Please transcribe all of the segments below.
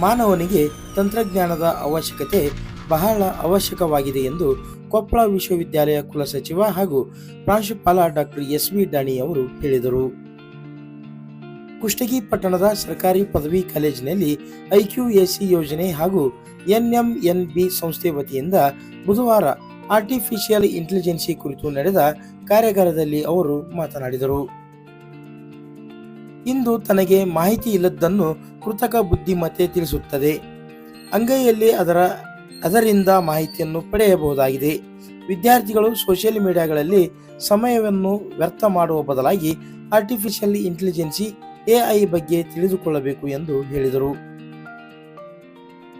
ಮಾನವನಿಗೆ ತಂತ್ರಜ್ಞಾನದ ಅವಶ್ಯಕತೆ ಬಹಳ ಅವಶ್ಯಕವಾಗಿದೆ ಎಂದು ಕೊಪ್ಪಳ ವಿಶ್ವವಿದ್ಯಾಲಯ ಕುಲಸಚಿವ ಹಾಗೂ ಪ್ರಾಂಶುಪಾಲ ಡಾಕ್ಟರ್ ಎಸ್ ವಿ ಡಾಣಿ ಅವರು ಹೇಳಿದರು. ಕುಷ್ಟಗಿ ಪಟ್ಟಣದ ಸರ್ಕಾರಿ ಪದವಿ ಕಾಲೇಜಿನಲ್ಲಿ ಐಕ್ಯೂಎಸಿ ಯೋಜನೆ ಹಾಗೂ ಎನ್ಎಂಎನ್ಬಿ ಸಂಸ್ಥೆ ವತಿಯಿಂದ ಬುಧವಾರ ಆರ್ಟಿಫಿಷಿಯಲ್ ಇಂಟೆಲಿಜೆನ್ಸಿ ಕುರಿತು ನಡೆದ ಕಾರ್ಯಾಗಾರದಲ್ಲಿ ಅವರು ಮಾತನಾಡಿದರು. ಇಂದು ತನಗೆ ಮಾಹಿತಿ ಇಲ್ಲದ್ದನ್ನು ಕೃತಕ ಬುದ್ಧಿಮತ್ತೆ ತಿಳಿಸುತ್ತದೆ. ಅಂಗೈಯಲ್ಲಿ ಅದರ, ಅದರಿಂದ ಮಾಹಿತಿಯನ್ನು ಪಡೆಯಬಹುದಾಗಿದೆ. ವಿದ್ಯಾರ್ಥಿಗಳು ಸೋಷಿಯಲ್ ಮೀಡಿಯಾಗಳಲ್ಲಿ ಸಮಯವನ್ನು ವ್ಯರ್ಥ ಮಾಡುವ ಬದಲಾಗಿ ಆರ್ಟಿಫಿಷಿಯಲ್ ಇಂಟೆಲಿಜೆನ್ಸಿ ಎಐ ಬಗ್ಗೆ ತಿಳಿದುಕೊಳ್ಳಬೇಕು ಎಂದು ಹೇಳಿದರು.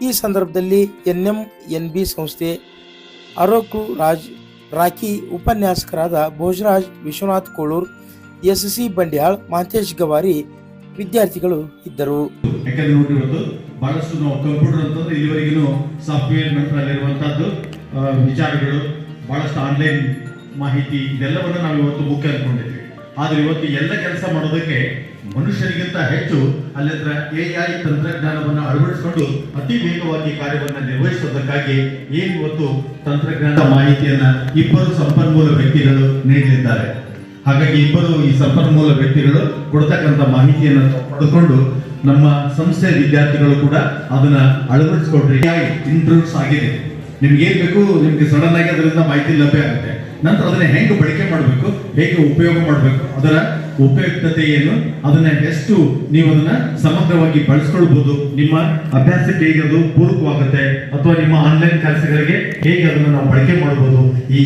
ಈ ಸಂದರ್ಭದಲ್ಲಿ ಎನ್ಎಂ, ಎನ್ಬಿ ಸಂಸ್ಥೆ ಅರೋಕು ರಾಜ್, ರಾಖಿ ಉಪನ್ಯಾಸಕರಾದ ಭೋಜರಾಜ್, ವಿಶ್ವನಾಥ್ ಕೋಳೂರ್ ಎಸ್ ಸಿ ಬಂಡ್ಯಾಳ್ ಮಹಂತೇಶ್ ಗವಾರಿ ವಿದ್ಯಾರ್ಥಿಗಳು ಇದ್ದರು. ಬಹಳಷ್ಟು ನಾವು ಕಂಪ್ಯೂಟರ್ ಅಂತಂದ್ರೆ ಇಲ್ಲಿವರೆಗೂ ಸಾಫ್ಟ್ವೇರ್ ನಂತರ ವಿಚಾರಗಳು, ಬಹಳಷ್ಟು ಆನ್ಲೈನ್ ಮಾಹಿತಿ, ಇದೆಲ್ಲವನ್ನು ನಾವು ಇವತ್ತು ಮುಖ್ಯ ಅನ್ಕೊಂಡಿದ್ವಿ. ಆದ್ರೆ ಇವತ್ತು ಎಲ್ಲ ಕೆಲಸ ಮಾಡೋದಕ್ಕೆ ಮನುಷ್ಯರಿಗಿಂತ ಹೆಚ್ಚು ಅಲ್ಲಿ ಹತ್ರ ಎ ಐ ತಂತ್ರಜ್ಞಾನವನ್ನು ಅಳವಡಿಸಿಕೊಂಡು ಅತಿ ವೇಗವಾಗಿ ಕಾರ್ಯವನ್ನು ನಿರ್ವಹಿಸೋದಕ್ಕಾಗಿ ಏನು ಇವತ್ತು ತಂತ್ರಜ್ಞಾನ ಮಾಹಿತಿಯನ್ನ ಇಬ್ಬರು ಸಂಪನ್ಮೂಲ ವ್ಯಕ್ತಿಗಳು ನೀಡಲಿದ್ದಾರೆ. ಹಾಗಾಗಿ ಇಬ್ಬರು ಈ ಸಂಪನ್ಮೂಲ ವ್ಯಕ್ತಿಗಳು ಕೊಡ್ತಕ್ಕಂಥ ಮಾಹಿತಿಯನ್ನು ಪಡೆದುಕೊಂಡು ನಮ್ಮ ಸಂಸ್ಥೆ ವಿದ್ಯಾರ್ಥಿಗಳು ಕೂಡ ಅದನ್ನ ಅಳವಡಿಸಿಕೊಂಡ್ರೆ ಇಂಟ್ರೂಸ್ ಆಗಿದೆ. ನಿಮ್ಗೆ ಏನ್ ಬೇಕು, ನಿಮ್ಗೆ ಸಡನ್ ಆಗಿ ಅದರಿಂದ ಮಾಹಿತಿ ಲಭ್ಯ ಆಗುತ್ತೆ. ನಂತರ ಅದನ್ನ ಹೆಂಗೆ ಬಳಕೆ ಮಾಡಬೇಕು, ಹೇಗೆ ಉಪಯೋಗ ಮಾಡಬೇಕು, ಅದರ ಉಪಯುಕ್ತತೆ ಏನು ಅದನ್ನ ಎಷ್ಟು ನೀವು ಅದನ್ನ ಸಮಗ್ರವಾಗಿ ಬಳಸ್ಕೊಳ್ಬಹುದು ನಿಮ್ಮ ಅಭ್ಯಾಸಕ್ಕೆ ಹೇಗೆ ಅದು ಪೂರಕವಾಗುತ್ತೆ, ಅಥವಾ ನಿಮ್ಮ ಆನ್ಲೈನ್ ಕೆಲಸಗಳಿಗೆ ಹೇಗೆ ಅದನ್ನ ನಾವು ಬಳಕೆ ಮಾಡಬಹುದು ಈ